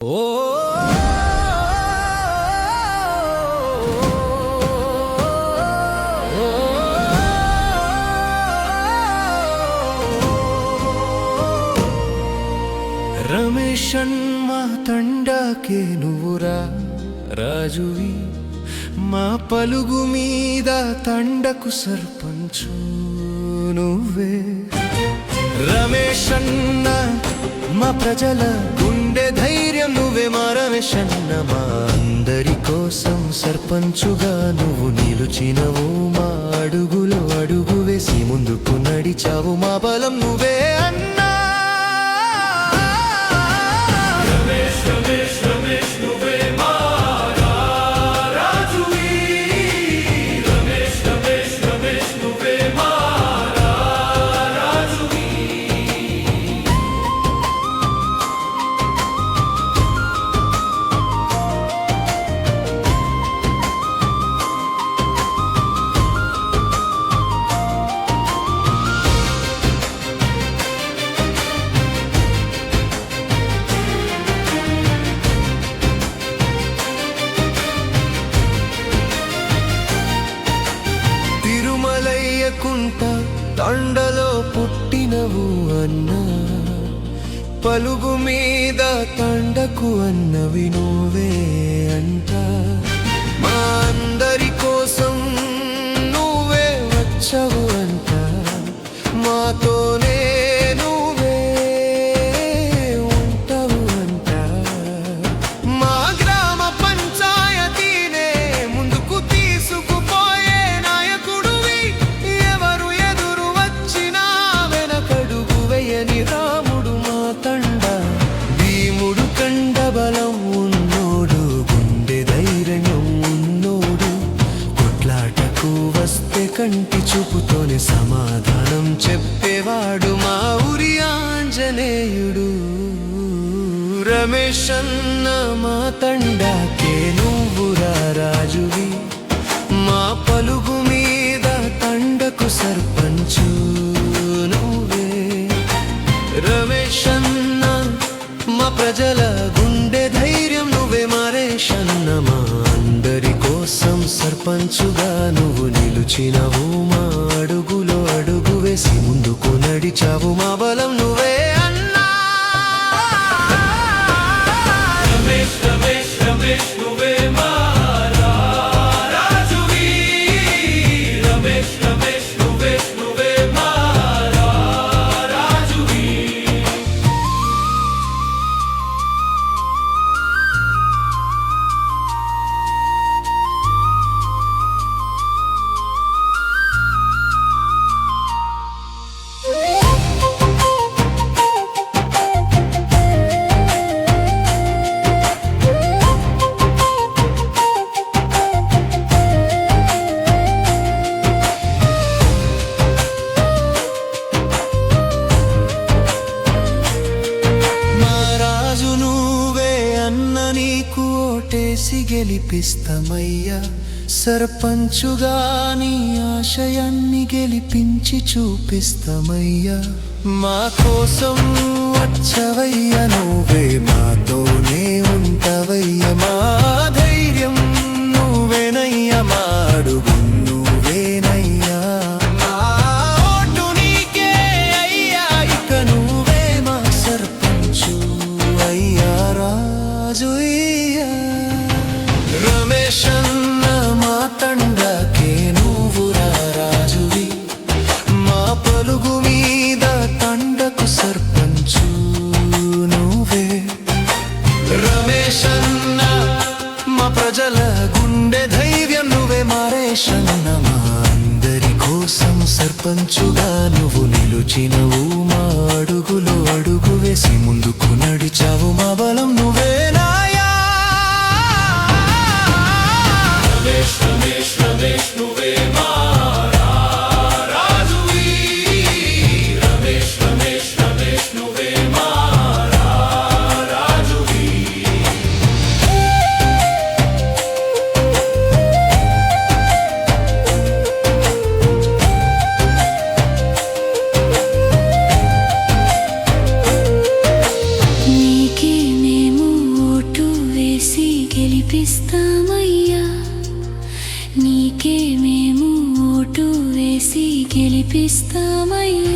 ఓ రమేషన్ మా తండాకే నువ్వురా రాజువి మా పలుగు మీద తండకు సర్పంచు నువ్వే రమేష్ అన్న మా ప్రజల గుండె ధైర్యం నువ్వే మా షన్నమా అందరి కోసం సర్పంచుగా నువ్వు నిలుచినవు మా అడుగులో అడుగు వేసి ముందుకు నడిచావు మా బలం నువ్వే అన్న తండలో పుట్టినవు అన్నా. పలుగు మీద తండకు అన్నవి నువ్వే అంట. కంటి చూపుతోనే సమాధానం చెప్పేవాడు మా ఊరి ఆంజనేయుడు. రమేష్ అన్న మా తండాకే నువ్వురా రాజువి. మా పలుగు మీద తండకు సర్పంచు. పంచుగా నువ్వు నిలుచినవు మా అడుగులో అడుగు వేసి ముందుకు నడిచావు మా చేసి గెలిపిస్తామయ్యా. సర్పంచుగా నీ ఆశయాన్ని గెలిపించి చూపిస్తామయ్యా. మా కోసం వచ్చవయ్య నువ్వే మాతోనే ఉంటవయ్య. మా గుండె ధైర్యం నువ్వే మారేషన్న మా అందరి కోసం సర్పంచుగా నువ్వు నిలుచినవు మా అడుగులో అడుగు వేసి ముందుకు నడిపిస్తామయ్యా నీకే మేము ఓటు వేసి గెలిపిస్తామయ్యా.